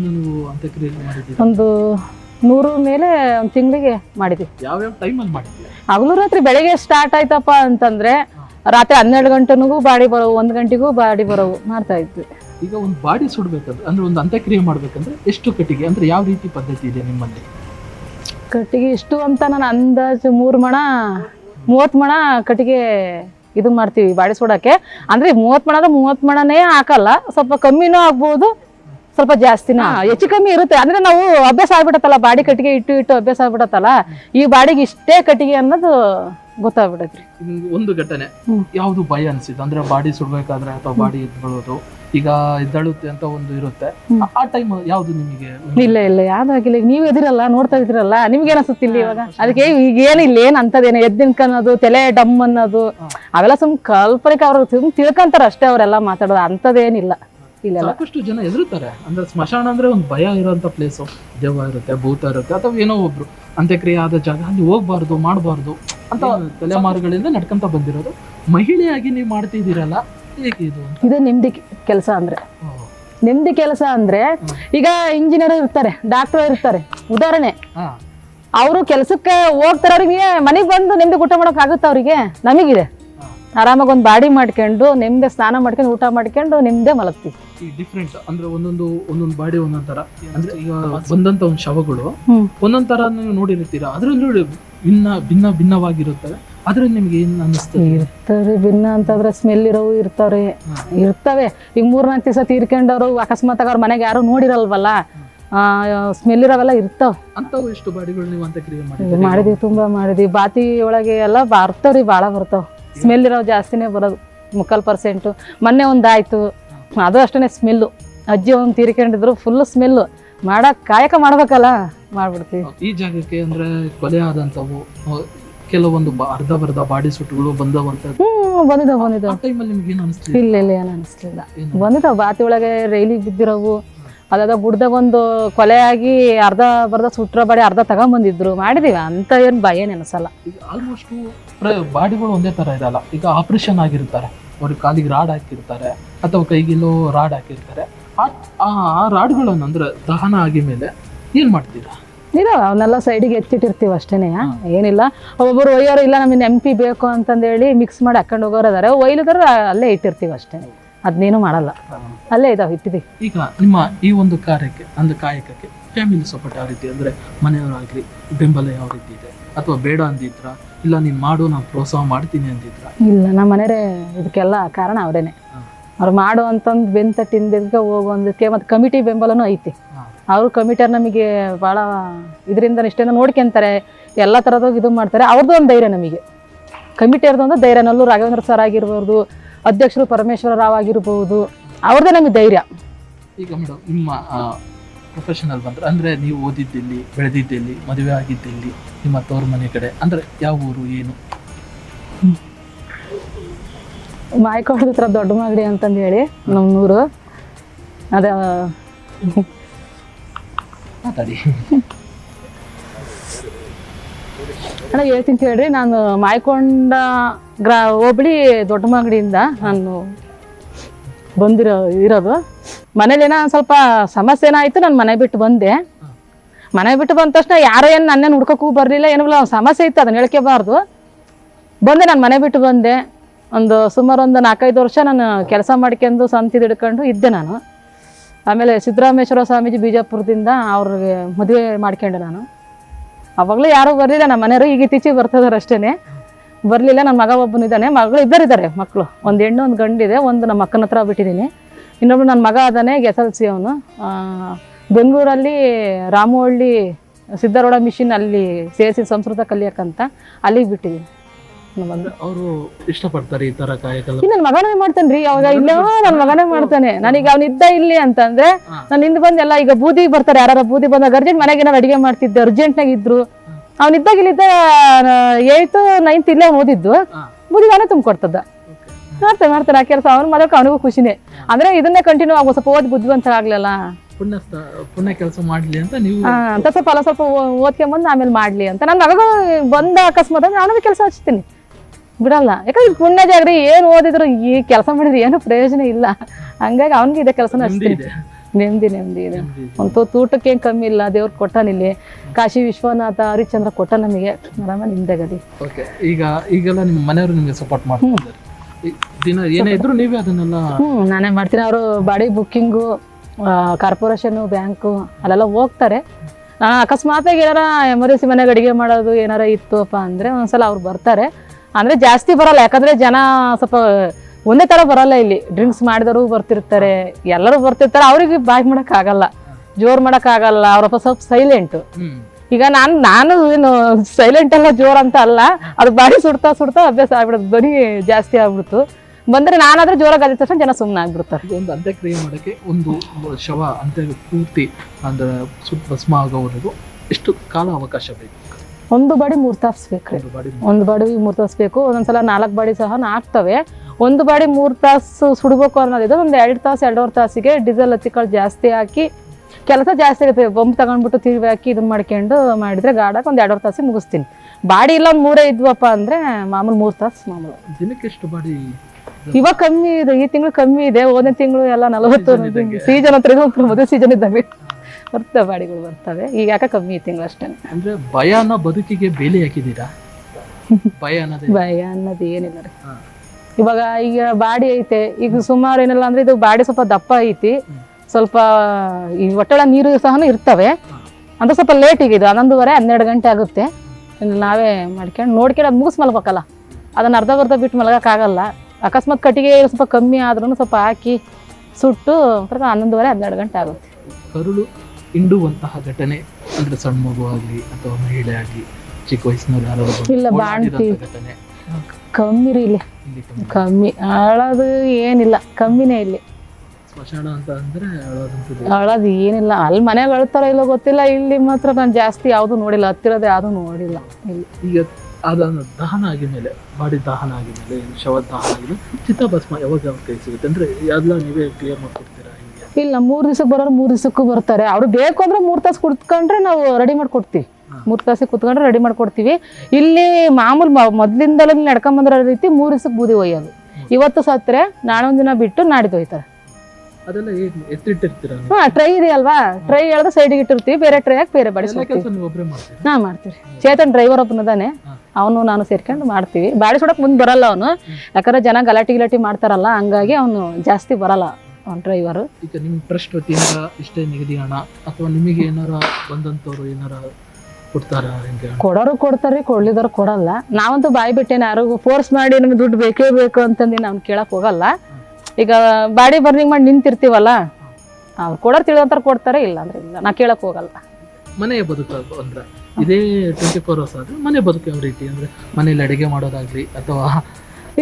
ನೀವು ಅಂತ್ಯಕ್ರಿಯೆ ಮಾಡಿದ್ದೀರಾ? ಒಂದು ನೂರು ಮೇಲೆ ಒಂದು ತಿಂಗಳಿಗೆ ಮಾಡಿದ್ವಿ. ಯಾವ್ಯಾವ ಟೈಮಲ್ಲಿ ಮಾಡಿದ್ದೀರಾ? ಹಗಲು ರಾತ್ರಿ ಬೆಳಗ್ಗೆ ಸ್ಟಾರ್ಟ್ ಆಯ್ತಪ್ಪ ಅಂತಂದ್ರೆ ರಾತ್ರಿ ಹನ್ನೆರಡು ಗಂಟೆನಿಗೂ ಬಾಡಿ ಬರೋವು ಒಂದು ಗಂಟೆಗೂ ಬಾಡಿ ಬರೋವು ಮಾಡ್ತಾ ಇದ್ವಿ. ಈಗ ಒಂದು ಬಾಡಿ ಸುಡ್ಬೇಕಂದ್ರೆ ಅಂದ್ರೆ ಒಂದು ಅಂತ್ಯಕ್ರಿಯೆ ಮಾಡ್ಬೇಕಂದ್ರೆ ಎಷ್ಟು ಕಟ್ಟಿಗೆ ಅಂದ್ರೆ ಯಾವ ರೀತಿ ಪದ್ಧತಿ ಇದೆ ನಿಮ್ಮಲ್ಲಿ? ಕಟ್ಟಿಗೆ ಇಷ್ಟು ಅಂತ ನಾನು ಅಂದಾಜು ಮೂರು ಮಣ ಮೂವತ್ತು ಮಣ ಕಟ್ಟಿಗೆ ಇದು ಮಾಡ್ತೀವಿ ಬಾಡಿ ಸುಡೋಕ್ಕೆ. ಅಂದರೆ ಮೂವತ್ತು ಮಣ ಅಂದ್ರೆ ಮೂವತ್ತು ಮಣನೇ ಹಾಕಲ್ಲ ಸ್ವಲ್ಪ ಕಮ್ಮಿನೂ ಆಗ್ಬೋದು ಸ್ವಲ್ಪ ಜಾಸ್ತಿನ ಹೆಚ್ಚು ಕಮ್ಮಿ ಇರುತ್ತೆ. ಅಂದ್ರೆ ನಾವು ಅಭ್ಯಾಸ ಆಗ್ಬಿಡತ್ತಲ್ಲ ಬಾಡಿ ಕಟ್ಟಿಗೆ ಇಟ್ಟು ಇಟ್ಟು ಅಭ್ಯಾಸ ಆಗ್ಬಿಡತ್ತಲ್ಲ ಈ ಬಾಡಿಗೆ ಇಷ್ಟೇ ಕಟ್ಟಿಗೆ ಅನ್ನೋದು ಗೊತ್ತಾಗ್ಬಿಡತ್ರಿ ಒಂದು ಘಟನೆ. ಯಾವ್ದು ಭಯ ಅನ್ಸಿದ್ದು? ಅಂದ್ರೆ ಬಾಡಿ ಸುಡ್ಬೇಕಾದ್ರೆ ಅಥವಾ ಬಾಡಿ ಎದ್ಕೊಳ್ಳೋದು ಈಗ ಎದ್ದಳುತ್ತೆ ಅಂತ ಒಂದು ಇರುತ್ತೆ. ಆ ಟೈಮ್ ಯಾವ್ದು ನಿಮಗೆ ಇಲ್ಲ ಇಲ್ಲ. ಯಾವ್ದಾಗಿಲ್ಲ ಈಗ ನೀವು ಎದಿರಲ್ಲ ನೋಡ್ತಾ ಇದ್ರಲ್ಲ ನಿಮ್ಗೆ ಅನ್ಸುತ್ತೆ ಇಲ್ಲಿ ಇವಾಗ? ಅದಕ್ಕೆ ಈಗ ಏನಿಲ್ಲ ಏನ್ ಅಂತದೇನು ನಿಂತ್ಕೊಳ್ಳೋದು ತಲೆ ಡಮ್ ಅನ್ನೋದು ಅವೆಲ್ಲ ಸುಮ್ ಕಲ್ಪನೆಗೆ ಅವ್ರು ಸುಮ್ ತಿಳ್ಕಂತಾರ ಅಷ್ಟೇ ಅವರೆಲ್ಲ ಮಾತಾಡೋದು. ಅಂತದೇನಿಲ್ಲ ಸಾಕಷ್ಟು ಜನ ಹೆದರುತ್ತಾರೆ ಅಂದ್ರೆ ಸ್ಮಶಾನ ಅಂದ್ರೆ ಒಂದು ಭಯ ಇರುವಂತ ಪ್ಲೇಸು ದೇವ ಇರುತ್ತೆ ಭೂತ ಇರುತ್ತೆ ಅಥವಾ ಏನೋ ಒಬ್ರು ಅಂತ್ಯಕ್ರಿಯೆ ಆದ ಜಾಗ. ಅಲ್ಲಿ ಹೋಗ್ಬಾರ್ದು ಮಾಡಬಾರ್ದು ಅಂತ ತಲೆಮಾರುಗಳಿಂದ ನಡ್ಕೊಂತ ಬಂದಿರೋದು. ಮಹಿಳೆಯಾಗಿ ನೀವು ಮಾಡ್ತಿದ್ದೀರಲ್ಲ ಹೇಗೆ ಇದು? ಇದು ನಿಮ್ದಿ ಕೆಲಸ ಅಂದ್ರೆ. ನೆಮ್ಮದಿ ಕೆಲಸ ಅಂದ್ರೆ ಈಗ ಇಂಜಿನಿಯರ್ ಇರ್ತಾರೆ ಡಾಕ್ಟರ್ ಇರ್ತಾರೆ. ಉದಾಹರಣೆ ಅವರು ಕೆಲಸಕ್ಕೆ ಹೋಗ್ತಾರೆ ಅವ್ರಿಗೆ ಮನೆಗೆ ಬಂದು ನೆಮ್ಮದಿ ಊಟ ಮಾಡೋಕ್ಕಾಗುತ್ತೆ ಅವರಿಗೆ ಅವ್ರಿಗೆ? ನಮಗಿದೆ. ಆರಾಮಾಗಿ ಒಂದು ಬಾಡಿ ಮಾಡ್ಕೊಂಡು ನಿಮ್ದೆ ಸ್ನಾನ ಮಾಡ್ಕೊಂಡು ಊಟ ಮಾಡ್ಕೊಂಡು ನಿಮ್ದೆ ಮಲಗ್ತೀವಿ. ಈ ಡಿಫ್ರೆಂಟ್ ಅಂದ್ರೆ ಒಂದೊಂದು ಒಂದೊಂದು ಬಾಡಿ ಒಂದೊಂದ್ ತರ. ಅಂದ್ರೆ ಈಗ ಬಂದಂತ ಒಂದು ಶವಗಳು ಒಂದೊಂದ್ ತರ ನೀವು ನೋಡಿರ್ತೀರಾ? ಅದ್ರಲ್ಲೂ ಭಿನ್ನ ಭಿನ್ನ ಭಿನ್ನವಾಗಿರುತ್ತವೆ. ಅದ್ರಲ್ಲಿ ನಿಮ್ಗೆ ಏನ್ ಅನಿಸ್ತದೆ ಇರ್ತಾರೆ ಭಿನ್ನ ಅಂತಂದ್ರೆ ಸ್ಮೆಲ್ ಇರೋವು ಇರ್ತಾವ್ರಿ ಇರ್ತವೆ. ಈಗ ಮೂರ್ನಾಲ್ಕು ದಿವಸ ತೀರ್ಕೊಂಡವ್ರು ಅಕಸ್ಮಾತ್ ಅವ್ರ ಮನೆಗೆ ಯಾರು ನೋಡಿರಲ್ವಲ್ಲ? ಸ್ಮೆಲ್ ಇರೋವೆಲ್ಲ ಇರ್ತಾವ. ಅಂತವು ಎಷ್ಟು ಬಾಡಿಗಳು ನೀವು ಅಂತ ಮಾಡಿದ್ದೀರಿ? ಮಾಡಿದ್ವಿ ತುಂಬಾ ಮಾಡಿದ್ವಿ ಬಾತಿ ಒಳಗೆ ಎಲ್ಲ ಬರ್ತಾವ್ರಿ ಭಾಳ ಬರ್ತಾವ. ಸ್ಮೆಲ್ ಇರೋ ಜಾಸ್ತಿನೇ ಬರೋದು. ಮುಕ್ಕಾಲು ಪರ್ಸೆಂಟು ಮೊನ್ನೆ ಒಂದು ಆಯಿತು. ಅದು ಅಷ್ಟೇ ಸ್ಮೆಲ್ಲು ಅಜ್ಜಿ ಒಂದು ತೀರ್ಕೊಂಡಿದ್ರು ಫುಲ್ಲು ಸ್ಮೆಲ್ಲು ಮಾಡೋಕೆ ಕಾಯಕ ಮಾಡ್ಬೇಕಲ್ಲ? ಮಾಡ್ಬಿಡ್ತೀವಿ. ಈ ಜಾಗಕ್ಕೆ ಅಂದ್ರೆ ಕೊಲೆ ಆದಂಥವು ಕೆಲವೊಂದು ಅರ್ಧ ಬರ್ಧ ಬಾಡಿ ಸುಟ್ಟುಗಳು ಬಂದವಂತ ಬಂದಿದ್ದಾವೆ ಬಂದಿದ್ದಾವ ಇಲ್ಲ ಇಲ್ಲ ಏನು ಅನಿಸ್ಲಿಲ್ಲ ಬಂದಿದ್ದಾವೆ ಬಂದಿದ್ದಾವ ಬಾತಿ ಒಳಗೆ ರೈಲಿಗೆ ಬಿದ್ದಿರೋವು. ಅದಾದ ಗುಡ್ದಾಗ ಒಂದು ಕೊಲೆ ಆಗಿ ಅರ್ಧ ಬರ್ಧ ಸುಟ್ರ ಬಾಡಿ ಅರ್ಧ ತಗೊಂಬಂದಿದ್ರು. ಮಾಡಿದೀವಿ? ಅಂತ ಏನು ಭಯ ನೆನಸಲ್ಲ ಅನ್ಸಲ್ಲ ಈಗ ಆಲ್ಮೋಸ್ಟ್ ಬಾಡಿಗಳು ಒಂದೇ ತರ ಇರಲ್ಲ ಈಗ ಆಪರೇಷನ್ ಆಗಿರ್ತಾರೆ. ಅವ್ರಿಗೆ ಕಾಲಿಗೆ ರಾಡ್ ಹಾಕಿರ್ತಾರೆ ಅಥವಾ ಕೈಗೆಲ್ಲೋ ರಾಡ್ ಹಾಕಿರ್ತಾರೆ. ಆ- ರಾಡ್ಗಳನ್ನು ಅಂದ್ರೆ ದಹನ ಆಗಿ ಮೇಲೆ ಏನ್ ಮಾಡ್ತೀರಾ? ಇದಾವ ಅವನ್ನೆಲ್ಲ ಸೈಡಿಗೆ ಎತ್ತಿಟ್ಟಿರ್ತೀವಿ ಅಷ್ಟೇನೆ ಏನಿಲ್ಲ. ಒಬ್ಬೊಬ್ಬರು ಒಯ್ಯೋರು ಇಲ್ಲ ನಮಗೆ ನೆಂಪಿ ಬೇಕು ಅಂತಂದೇಳಿ ಮಿಕ್ಸ್ ಮಾಡಿ ಹಾಕೊಂಡು ಹೋಗೋರು ಅದಾರೆ. ಒಯ್ಲಿದ್ರೆ ಅಲ್ಲೇ ಇಟ್ಟಿರ್ತೀವಿ ಅಷ್ಟೇ ಅದನ್ನೇನು ಮಾಡಲ್ಲ. ಅಲ್ಲೇ ಇದಾವೆ ಇಟ್ಟಿದೆ ಈಗ ನಿಮ್ಮ ಈ ಒಂದು ಕಾರ್ಯಕ್ಕೆ ಅಂದ್ರೆ ಕಾಯಕಕ್ಕೆ ಫ್ಯಾಮಿಲಿ ಸಪೋರ್ಟ್ ಯಾವ ರೀತಿ ಅಂದ್ರೆ ಮನೆಯವರಾಗ್ಲಿ ಬೆಂಬಲ ಯಾವ ರೀತಿ ಇದೆ? ಅಥವಾ ಬೇಡ ಅಂದಿದ್ರ? ಇಲ್ಲ ನೀನ್ ಮಾಡು ನಾನು ಪ್ರೋತ್ಸಾಹ ಮಾಡ್ತೀನಿ ಅಂದಿದ್ರ? ಇಲ್ಲ ನಮ್ಮ ಮನೆಯವರೇ ಇದಕ್ಕೆಲ್ಲ ಕಾರಣ ಅವರೇನೆ. ಅವ್ರು ಮಾಡು ಅಂತಂದು ಬೆನ್ ತಟ್ಟಿಂದಕ್ಕೆ ಹೋಗೋದಕ್ಕೆ ಮತ್ತು ಕಮಿಟಿ ಬೆಂಬಲನೂ ಐತಿ. ಅವರು ಕಮಿಟಿಯವ್ರು ನಮಗೆ ಭಾಳ ಇದರಿಂದ ಇಷ್ಟೇನೋ ನೋಡ್ಕೊಂತಾರೆ. ಎಲ್ಲ ಥರದ ಇದು ಮಾಡ್ತಾರೆ. ಅವ್ರದ್ದು ಒಂದು ಧೈರ್ಯ ನಮಗೆ. ಕಮಿಟಿಯವ್ರದ್ದು ಒಂದು ಧೈರ್ಯ. ನಲ್ಲೂ ರಾಘವೇಂದ್ರ ಸರ್ ಆಗಿರ್ಬೋದು ಅಧ್ಯಕ್ಷರು ಪರಮೇಶ್ವರ ರಾವ್ ಆಗಿರಬಹುದು ಅವ್ರದ್ದೇ ನಮಗೆ ಧೈರ್ಯ. ಈಗ ಮೇಡಮ್ ನಿಮ್ಮ ಪ್ರೊಫೆಷನಲ್ ಬಂದ್ರೆ ಅಂದ್ರೆ ನೀವು ಓದಿದ್ದೆಲ್ಲಿ ಬೆಳೆದಿದ್ದೆಲ್ಲಿ ಮದುವೆ ಆಗಿದ್ದೆಲ್ಲಿ ನಿಮ್ಮ ತವ್ರ ಮನೆ ಕಡೆ ಅಂದ್ರೆ ಯಾವ ಊರು ಏನು? ಮಾಯ್ಕೋಟದ ಹತ್ರ ದೊಡ್ಡ ಮಾಗಡಿ ಅಂತಂದು ಹೇಳಿ ನಮ್ಮೂರು. ಅದ ಮಾತಾಡಿ. ಅಣ್ಣ, ಹೇಳ್ತೀನಿ ಕೇಳ್ರಿ ನಾನು ಮಾಯ್ಕೊಂಡ ಗ್ರಾ, ಹೋಬಳಿ ದೊಡ್ಡ ಮಾಗಡಿಯಿಂದ ನಾನು ಬಂದಿರೋ, ಇರೋದು. ಮನೇಲಿ ಏನೋ ಸ್ವಲ್ಪ ಸಮಸ್ಯೆ ಏನಾಯಿತು ನಾನು ಮನೆ ಬಿಟ್ಟು ಬಂದೆ. ಮನೆ ಬಿಟ್ಟು ಬಂದ ತಕ್ಷಣ ಯಾರೋ ಏನು ನನ್ನೇನು ಹುಡ್ಕೋಕ್ಕೂ ಬರಲಿಲ್ಲ, ಏನೂ ಸಮಸ್ಯೆ ಇತ್ತು, ಅದನ್ನ ಹೇಳ್ಕೋಬಾರ್ದು. ಬಂದೆ, ನಾನು ಮನೆ ಬಿಟ್ಟು ಬಂದೆ. ಒಂದು ಸುಮಾರು ಒಂದು ನಾಲ್ಕೈದು ವರ್ಷ ನಾನು ಕೆಲಸ ಮಾಡ್ಕೊಂಡು ಸಂತಿದ್ ಹಿಡ್ಕೊಂಡು ಇದ್ದೆ ನಾನು. ಆಮೇಲೆ ಸಿದ್ದರಾಮೇಶ್ವರ ಸ್ವಾಮೀಜಿ ಬಿಜಾಪುರದಿಂದ ಅವ್ರಿಗೆ ಮದುವೆ ಮಾಡ್ಕೊಂಡೆ ನಾನು. ಅವಾಗಲೂ ಯಾರೂ ಬರಲಿಲ್ಲ ನಮ್ಮ ಮನೆಯವರು ಈಗ ಇತ್ತೀಚೆಗೆ ಬರ್ತಿದಾರೆ ಅಷ್ಟೇ ಬರಲಿಲ್ಲ ನನ್ನ ಮಗ ಒಬ್ಬನಿದ್ದಾನೆ ಮಗಳು ಇಬ್ಬರಿದ್ದಾರೆ ಮಕ್ಕಳು ಒಂದು ಹೆಣ್ಣು, ಒಂದು ಗಂಡಿದೆ, ಒಂದು ನಮ್ಮ ಅಕ್ಕನ ಹತ್ರ ಬಿಟ್ಟಿದ್ದೀನಿ. ಇನ್ನೊಬ್ರು ನನ್ನ ಮಗ ಅದಾನೆ ಎಸ್ ಎಲ್ ಸಿ ಅವನು. ಬೆಂಗಳೂರಲ್ಲಿ ರಾಮವಳ್ಳಿ ಸಿದ್ದಾರೂಢ ಮಿಷಿನ್ ಅಲ್ಲಿ ಸೇರಿಸಿ ಸಂಸ್ಕೃತ ಕಲಿಯಕ್ಕಂತ ಅಲ್ಲಿಗೆ ಬಿಟ್ಟಿದ್ದೀನಿ. ಅವರು ಇಷ್ಟಪಡ್ತಾರೆ ಈ ತರ ಕಾಯಕಲ್ಲ. ನನ್ನ ಮಗನೇ ಮಾಡ್ತಾನೆ ರೀ ಅವಾಗ ಇಲ್ಲ ನನ್ನ ಮಗನೇ ಮಾಡ್ತಾನೆ. ನನಗೆ ಅವ್ನು ಇದ್ದ ಇಲ್ಲಿ ಅಂತಂದ್ರೆ. ನಾನು ಹಿಂದೆ ಬಂದು ಎಲ್ಲ ಈಗ ಬೂದಿ ಬರ್ತಾರೆ ಯಾರು ಬೂದಿ ಬಂದಾಗ ಅರ್ಜೆಂಟ್ ಮನೆಗೆ ನಾವು ಅಡಿಗೆ ಮಾಡ್ತಿದ್ದೆ ಅರ್ಜೆಂಟ್ನಾಗ ಇದ್ರು. ಅವ್ನು ಇದ್ದಾಗ ಇಲ್ಲಿದ್ದ ಏಯ್ತ್ ನೈನ್ತ್ ಇಲ್ಲೇ ಓದಿದ್ದು. ಹಾ. ಬೂದಿ ನಾನೇ ತುಂಬಿಕೊಡ್ತದ ಮಾಡ್ತಾನೆ ಮಾಡ್ತಾನೆ ಆ ಕೆಲಸ ಅವ್ನ ಮಾಡೋಕೆ ಅವನಿಗೂ ಖುಷಿನೇ. ಅಂದ್ರೆ ಇದನ್ನೇ ಕಂಟಿನ್ಯೂ ಆಗೋ ಸ್ವಲ್ಪ ಓದಿ ಬುದ್ಧಿವಂತ ಆಗ್ಲಲ್ಲ. ಪುಣ್ಯ ಕೆಲಸ ಮಾಡ್ಲಿ ಅಂತ ನೀವು ಅಂತ ಸ್ವಲ್ಪ ಅಲ್ಲ ಸ್ವಲ್ಪ ಓದ್ಕೊಂಬಂದು ಆಮೇಲೆ ಮಾಡ್ಲಿ ಅಂತ. ನನ್ನ ಮಗು ಬಂದ ಅಕಸ್ಮಾತ್ ಅಂದ್ರೆ ನಾನು ಕೆಲಸ ಹಚ್ತೀನಿ. ಬಿಡಲ್ಲ. ಯಾಕಂದ್ರೆ ಪುಣ್ಯ ಜಾಗ್ರಿ ಏನು ಓದಿದ್ರು ಈ ಕೆಲಸ ಮಾಡಿದ್ರೆ ಏನು ಪ್ರಯೋಜನ ಇಲ್ಲ. ಹಂಗಾಗಿ ಅವನಿಗೆ ಇದೆ ಕೆಲಸನ ಅಷ್ಟೇ. ನೆಮ್ಮದಿ ನೆಮ್ಮದಿ ಇದೆ. ಒಂದು ತುತ್ತು ಊಟಕ್ಕೆ ಏನು ಕಮ್ಮಿ ಇಲ್ಲ ದೇವ್ರು ಕೊಟ್ಟಾನಿಲ್ಲಿ ಕಾಶಿ ವಿಶ್ವನಾಥ ಹರಿಶ್ಚಂದ್ರ ಕೊಟ್ಟ ನಮಗೆ. ಆರಾಮ ನಿಮ್ದೆ ಗದಿ ಓಕೆ ಈಗ ಈಗೆಲ್ಲ ನಿಮ್ಮ ಮನೆಯವರು ನಿಮಗೆ ಸಪೋರ್ಟ್ ಮಾಡ್ತಾರೆ ದಿನ ಏನೇ ಇದ್ರು ನೀವೇ ಅದನ್ನೆಲ್ಲ ಹ್ಞೂ ನಾನೇ ಮಾಡ್ತೀನಿ. ಅವರು ಬಾಡಿ ಬುಕ್ಕಿಂಗು ಕಾರ್ಪೊರೇಷನು ಬ್ಯಾಂಕು ಅಲ್ಲೆಲ್ಲ ಹೋಗ್ತಾರೆ. ಅಕಸ್ಮಾತಾಗಿ ಏನಾರ ಎಮರ್ಜೆನ್ಸಿ ಮನೆಗೆ ಅಡುಗೆ ಮಾಡೋದು ಏನಾರ ಇತ್ತು ಅಪ್ಪ ಅಂದರೆ ಒಂದ್ಸಲ ಅವ್ರು ಬರ್ತಾರೆ. ಅಂದರೆ ಜಾಸ್ತಿ ಬರಲ್ಲ ಯಾಕಂದರೆ ಜನ ಸ್ವಲ್ಪ ಒಂದೇ ಥರ ಬರಲ್ಲ ಇಲ್ಲಿ. ಡ್ರಿಂಕ್ಸ್ ಮಾಡಿದವರು ಬರ್ತಿರ್ತಾರೆ ಎಲ್ಲರೂ ಬರ್ತಿರ್ತಾರೆ ಅವ್ರಿಗೆ ಬಾಯ್ ಮಾಡೋಕ್ಕಾಗಲ್ಲ. ಜೋರು ಮಾಡೋಕ್ಕಾಗಲ್ಲ ಅವ್ರಪ್ಪ ಸ್ವಲ್ಪ ಸೈಲೆಂಟ್ ಈಗ ನಾನು ನಾನು ಏನು ಸೈಲೆಂಟ್ ಎಲ್ಲ ಜೋರ್ ಅಂತ ಅಲ್ಲ ಅದು ಬಾಡಿ ಸುಡ್ತಾ ಸುಡ್ತಾ ಅಭ್ಯಾಸ ಆಗ್ಬಿಡುತ್ತೆ ಧ್ವನಿ ಜಾಸ್ತಿ ಆಗ್ಬಿಡ್ತು. ಬಂದ್ರೆ ನಾನಾದ್ರೆ ಜೋರಾಗಿ ಅದ ತಕ್ಷಣ ಜನ ಸುಮ್ಮನೆ ಆಗ್ಬಿಡ್ತಾರೆ. ಒಂದು ಅಂತ್ಯಕ್ರಿಯೆ ಮಾಡೋಕ್ಕೆ ಒಂದು ಶವ ಅಂತ್ಯ ಪೂರ್ತಿ ಅಂದ್ರೆ ಸುತ್ತ ಭಸ್ಮ ಆಗೋವರೆಗೂ ಎಷ್ಟು ಕಾಲ ಅವಕಾಶ ಬೇಕು? ಒಂದು ಬಾಡಿ ಮೂರು ತಾಸು ಬೇಕು ಒಂದು ಬಾಡಿ ಮೂರ್ ತಾಸು ಬೇಕು ಒಂದೊಂದ್ಸಲ ನಾಲ್ಕು ಬಾಡಿ ಸಹ ಆಗ್ತವೆ ಒಂದು ಬಾಡಿ ಮೂರು ತಾಸು ಸುಡಬೇಕು ಅನ್ನೋದಿದೆ ಒಂದು ಎರಡು ತಾಸು ಎರಡೂವರೆ ತಾಸಿಗೆ ಡೀಸೆಲ್ ಹಚ್ಚಿಕಾಳು ಜಾಸ್ತಿ ಹಾಕಿ ಕೆಲಸ ಜಾಸ್ತಿ ಇರುತ್ತೆ ಬೊಂಬ್ ತಗೊಂಡ್ಬಿಟ್ಟು ತಿರುವಿ ಹಾಕಿ ಇದನ್ನ ಮಾಡ್ಕೊಂಡು ಮಾಡಿದ್ರೆ ಗಾಡಕ್ಕೆ ಒಂದು ಎರಡೂವರೆ ತಾಸಿಗೆ ಮುಗಿಸ್ತೀನಿ. ಬಾಡಿ ಇಲ್ಲ ಒಂದು ಮೂರೇ ಇದ್ವಪ್ಪ ಅಂದ್ರೆ ಮಾಮೂಲು ಮೂರು ತಾಸು ಮಾಮೂಲು. ದಿನಕ್ಕೆ ಎಷ್ಟು ಬಾಡಿ ಇವಾಗ ಕಮ್ಮಿ ಇದೆ ಈ ತಿಂಗಳು ಕಮ್ಮಿ ಇದೆ ಹೋದ ತಿಂಗಳು ಎಲ್ಲ ನಲವತ್ತು. ಸೀಸನ್ ಹತ್ರ ಇದು ಮದುವೆ ಸೀಸನ್ ಇದ್ದಾವೆ ಬರ್ತವೆ ಬಾಡಿಗಳು ಬರ್ತವೆ. ಈಗ ಯಾಕೆ ಕಮ್ಮಿ ಈ ತಿಂಗಳು ಅಷ್ಟೇ. ಅಂದ್ರೆ ಭಯನ ಬದುಕಿಗೆ ಬೇಲಿ ಹಾಕಿದ್ದೀರಾ? <laughs> ಭಯ ಅನ್ನೋದು. ಭಯ ಅನ್ನೋದು ಏನಿಲ್ಲ ರೀ. ಇವಾಗ ಈಗ ಬಾಡಿ ಐತೆ. ಈಗ ಸುಮಾರು ಏನಿಲ್ಲ ಅಂದ್ರೆ ಇದು ಬಾಡಿ ಸ್ವಲ್ಪ ದಪ್ಪ ಐತಿ. ಸ್ವಲ್ಪ ಈ ಒಟ್ಟಳ ನೀರು ಸಹ ಇರ್ತವೆ. ಅಂದ್ರೆ ಸ್ವಲ್ಪ ಲೇಟ್ ಈಗ ಇದು. ಹನ್ನೊಂದುವರೆ ಹನ್ನೆರಡು ಗಂಟೆ ಆಗುತ್ತೆ. ನಾವೇ ಮಾಡ್ಕೊಂಡು ನೋಡ್ಕೊಂಡು ಅದು ಮುಗಿಸ್ ಮಲ್ಬೇಕಲ್ಲ ಅದನ್ನ ಅರ್ಧ ಬರ್ಧ ಬಿಟ್ಟು ಮಲಗೋಕ್ಕಾಗಲ್ಲ. ಅಕಸ್ಮಾತ್ ಕಟ್ಟಿಗೆ ಸ್ವಲ್ಪ ಕಮ್ಮಿ ಆದ್ರೂ ಸ್ವಲ್ಪ ಹಾಕಿ ಸುಟ್ಟು ಹನ್ನೊಂದುವರೆ ಹನ್ನೆರಡು ಗಂಟೆ ಆಗುತ್ತೆ. ಕರುಳು ಹಿಂಡುವಂತಹ ಘಟನೆ ಅಂದ್ರೆ ಸಣ್ಣ ಮಗು ಆಗ್ಲಿ ಅಥವಾ ಮಹಿಳೆ ಆಗ್ಲಿ ಚಿಕ್ಕ ವಯಸ್ಸಿನಲ್ಲಿ ಯಾರಾದ್ರೂ ಇಲ್ಲ, ಬಾಣ್ತಿ. ಘಟನೆ. ಕಮ್ಮಿ ರೀ ಇಲ್ಲಿ. ಇಲ್ಲಿ ಕಮ್ಮಿ. ಕಮ್ಮಿ. ಅಳೋದು ಏನಿಲ್ಲ ಕಮ್ಮಿನೇ ಇಲ್ಲಿ. ಸ್ಮಶಾನ ಅಂತ ಅಂದ್ರೆ ಅಳೋದಂಥದ್ದು ಅಳೋದು ಏನಿಲ್ಲ. ಅಲ್ಲಿ ಮನೆಗೆ ಅಳ್ತಾರ ಇಲ್ಲ ಗೊತ್ತಿಲ್ಲ. ಇಲ್ಲಿ ಮಾತ್ರ ನಾನು ಜಾಸ್ತಿ ಯಾವುದು ನೋಡಿಲ್ಲ. ಹತ್ತಿರದ ಯಾವುದು ನೋಡಿಲ್ಲ. ಇಲ್ಲಿ. ಈಗ ಅದನ್ನು ದಹನ ಆಗಿದ್ಮೇಲೆ ಬಾಡಿ ದಹನ ಆಗಿದ್ಮೇಲೆ ಶವ ದಹನ ಆಗಿದೆ ಚಿತ್ತಾಭಸ್ಮ ಯಾವಾಗ ಯಾವ ಕೈ ಸಿಗುತ್ತೆ? ಅಂದ್ರೆ ಎಲ್ಲ ನೀವೇ ಕ್ಲಿಯರ್ ಮಾಡ್ಕೊಡ್ತೀರಾ? ಹಿಂಗೆ ಇಲ್ಲ ಮೂರ್ ದಿವಸಕ್ಕೆ ಬರೋರು ಮೂರು ದಿವಸಕ್ಕೂ ಬರ್ತಾರೆ. ಅವ್ರು ಬೇಕು ಅಂದ್ರೆ ಮೂರ್ ತಾಸು ಕುತ್ಕೊಂಡ್ರೆ ನಾವು ರೆಡಿ ಮಾಡ್ಕೊಡ್ತೀವಿ. ಮೂರು ತಾಸಿಗೆ ಕುತ್ಕೊಂಡ್ರೆ ರೆಡಿ ಮಾಡ್ಕೊಡ್ತೀವಿ. ಇಲ್ಲಿ ಮಾಮೂಲು ಮೊದಲಿಂದಲೂ ನಡ್ಕೊಂಬಂದಿರೋ ರೀತಿ ಮೂರು ದಿವಸಕ್ಕೆ ಬೂದಿ ಒಯ್ಯೋದು. ಇವತ್ತು ಸತ್ತರೆ ನಾಳೆ ಒಂದ್ ದಿನ ಬಿಟ್ಟು ನಾಡಿದ್ದು ಒಯ್ತಾರೆ ನೀವು? ಹಾ ಟ್ರೈ ಇದೆಯಲ್ವಾ? ಟ್ರೈ ಹೇಳಿದ್ರೆ ಸೈಡಿಗೆ ಇಟ್ಟಿರ್ತೀವಿ ಬೇರೆ ಟ್ರೈ ಹಾಕಿ ಬೇರೆ ಬಾಡಿ ಎಲ್ಲ ಕೆಲಸ ನೀವು ಒಬ್ಬರೇ ಮಾಡ್ತೀರಾ? ನಾ ಮಾಡ್ತೀವಿ. ಚೇತನ್ ಡ್ರೈವರ್ ಒಬ್ಬನದಾನೆ. ಅವನು ನಾನು ಸೇರ್ಕೊಂಡು ಮಾಡ್ತೀವಿ. ಬಾಡಿ ಸುಡಕ್ ಮುಂದೆ ಬರಲ್ಲ ಅವನು. ಯಾಕಂದ್ರೆ ಜನ ಗಲಾಟಿ ಗಲಾಟಿ ಮಾಡ್ತಾರಲ್ಲ ಹಂಗಾಗಿ ಅವನು ಜಾಸ್ತಿ ಬರಲ್ಲ. ಡ್ರೈವರು ಈಗ ನಿಮ್ಮ ಟ್ರಸ್ಟ್ ವತಿಯಿಂದ ಇಷ್ಟೇ ನಿಗದಿ ಹಣ ಅಥವಾ ನಿಮಗೆ ಏನಾರ ಬಂದಂಥವ್ರು ಏನಾರ ಕೊಡ್ತಾರೆ ಹಿಂಗೆ ಹಣ? ಕೊಡೋರು ಕೊಡ್ತಾರೆ ಕೊಡ್ಲಿದವ್ರು ಕೊಡಲ್ಲ. ನಾವಂತೂ ಬಾಯಿ ಬಿಟ್ಟೇನೆ ಯಾರಿಗೂ ಫೋರ್ಸ್ ಮಾಡಿ ನಮ್ಗೆ ದುಡ್ಡು ಬೇಕೇ ಬೇಕು ಅಂತಂದು ನಾವು ಕೇಳಕ್ ಹೋಗಲ್ಲ. ಈಗ ಬಾಡಿ ಬರ್ನಿಂಗ್ ಮಾಡಿ ನಿಂತಿರ್ತೀವಲ್ಲ? ಅವ್ರು ಕೊಡೋರು ತಿಳಿದಂತಾರೆ ಕೊಡ್ತಾರೆ ಇಲ್ಲ ಅಂದ್ರೆ ಇಲ್ಲ. ನಾ ಕೇಳಕ್ ಹೋಗಲ್ಲ. ಮನೆ ಬದುಕು ಅದು ಅಂದ್ರೆ? ಇದೇ ಟ್ವೆಂಟಿ ಫೋರ್ ಅವರ್ಸ್ ಆದ್ರೆ ಮನೆ ಬದುಕು ಯಾವ ರೀತಿ? ಅಂದ್ರೆ ಮನೇಲಿ ಅಡಿಗೆ ಮಾಡೋದಾಗ್ಲಿ ಅಥವಾ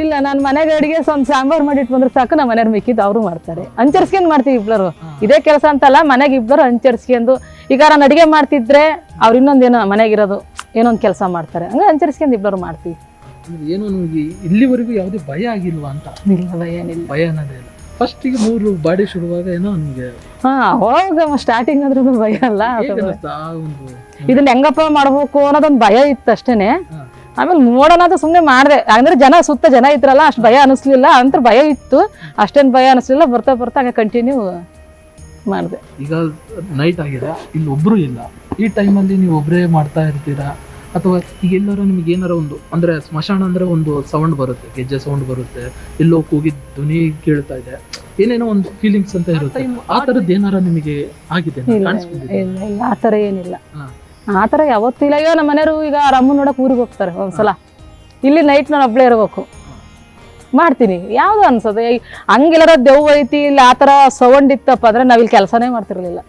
ಇಲ್ಲ ನಾನು ಮನೆಗೆ ಅಡಿಗೆ ಸ್ವಲ್ಪ ಸಾಂಬಾರ್ ಮಾಡಿಟ್ಟು ಬಂದ್ರೆ ಸಾಕು ನಮ್ಮ ಮನೆಯವ್ರು ಮಿಕ್ಕಿದ್ದು ಅವರು ಮಾಡ್ತಾರೆ. ಹಂಚರ್ಸ್ಕೊಂಡು ಮಾಡ್ತೀವಿ ಇಬ್ಬರು ಇದೇ ಕೆಲಸ ಅಂತಲ್ಲ ಮನೆಗೆ ಇಬ್ಬರು ಹಂಚರ್ಸ್ಕೊಂಡು ಈಗ ನಾನು ಅಡಿಗೆ ಮಾಡ್ತಿದ್ರೆ ಅವ್ರು ಇನ್ನೊಂದೇನೋ ಮನೆಗಿರೋದು ಏನೋ ಒಂದು ಕೆಲಸ ಮಾಡ್ತಾರೆ. ಹಂಗೆ ಹಂಚರ್ಸ್ಕೊಂಡು ಇಬ್ಬರು ಮಾಡ್ತೀವಿ. ಏನು ನಿಮಗೆ ಇಲ್ಲಿವರೆಗೂ ಯಾವುದೇ ಭಯ ಆಗಿಲ್ವಾ ಅಂತ? ಇಲ್ಲ ಭಯ ಏನಿಲ್ಲ. ಭಯ ಅನ್ನೋದೇ ಇಲ್ಲ. ಫಸ್ಟಿಗೆ ಮೂರು ಬಾಡಿ ಸುಡುವಾಗ ಏನೋ ನಿಮಗೆ ಹಾ ಅವಾಗ ಸ್ಟಾರ್ಟಿಂಗ್ ಆದ್ರೂ ಭಯ ಅಲ್ಲ ಇದನ್ನ ಹೆಂಗಪ್ಪ ಮಾಡ್ಬೇಕು ಅನ್ನೋದೊಂದು ಭಯ ಇತ್ತು ಅಷ್ಟೇನೆ. ಆಮೇಲೆ ನೋಡೋಣ ಅಂತ ಸುಮ್ಮನೆ ಮಾಡಿದೆ. ಅಂದ್ರೆ ಜನ ಸುತ್ತ ಜನ ಇದ್ರಲ್ಲ ಅಷ್ಟು ಭಯ ಅನಿಸ್ಲಿಲ್ಲ. ಅಂತ ಭಯ ಇತ್ತು. ಅಷ್ಟೇನು ಭಯ ಅನಿಸ್ಲಿಲ್ಲ. ಬರ್ತಾ ಬರ್ತಾ ಹಂಗೆ ಕಂಟಿನ್ಯೂ ಮಾಡಿದೆ. ಈಗ ನೈಟ್ ಆಗಿದೆ. ಇಲ್ಲಿ ಒಬ್ರು ಇಲ್ಲ. ಈ ಟೈಮಲ್ಲಿ ನೀವು ಒಬ್ಬರೇ ಮಾಡ್ತಾ ಇರ್ತೀರಾ? ಅಥವಾ ಈಗ ಎಲ್ಲರೂ ನಿಮ್ಗೆ ಏನಾರ ಒಂದು ಅಂದ್ರೆ ಸ್ಮಶಾನ ಅಂದ್ರೆ ಒಂದು ಸೌಂಡ್ ಬರುತ್ತೆ. ಗೆಜ್ಜೆ ಸೌಂಡ್ ಬರುತ್ತೆ. ಎಲ್ಲೋ ಕೂಗಿ ಧ್ವನಿ ಕೇಳ್ತಾ ಇದೆ. ಏನೇನೋ ಒಂದು ಫೀಲಿಂಗ್ಸ್ ಅಂತ ಇರುತ್ತೆ. ಆ ಥರದ್ದು ಏನಾರ ನಿಮಗೆ ಆಗಿದೆ ಆ ಥರ ಏನಿಲ್ಲ. ಹಾ. ಆ ಥರ ಯಾವತ್ತೂ ಇಲ್ಲ. ಅಯ್ಯೋ ನಮ್ಮ ಮನೆಯವರು ಈಗ ಅಮ್ಮ ನೋಡಕ್ ಊರಿಗೆ ಹೋಗ್ತಾರೆ ಒಂದ್ಸಲ. ಇಲ್ಲಿ ನೈಟ್ ನಾನು ಒಬ್ಳೇ ಇರಬೇಕು. ಮಾಡ್ತೀನಿ. ಯಾವುದು ಅನ್ಸೋದು? ಹಂಗೆಲ್ಲರ ದೆವ್ವ ಐತಿ ಇಲ್ಲ ಆ ಥರ ಸೌಂಡ್ ಇತ್ತಪ್ಪ ಅಂದ್ರೆ ನಾವಿಲ್ಲಿ ಕೆಲಸನೇ ಮಾಡ್ತಿರಲಿಲ್ಲ.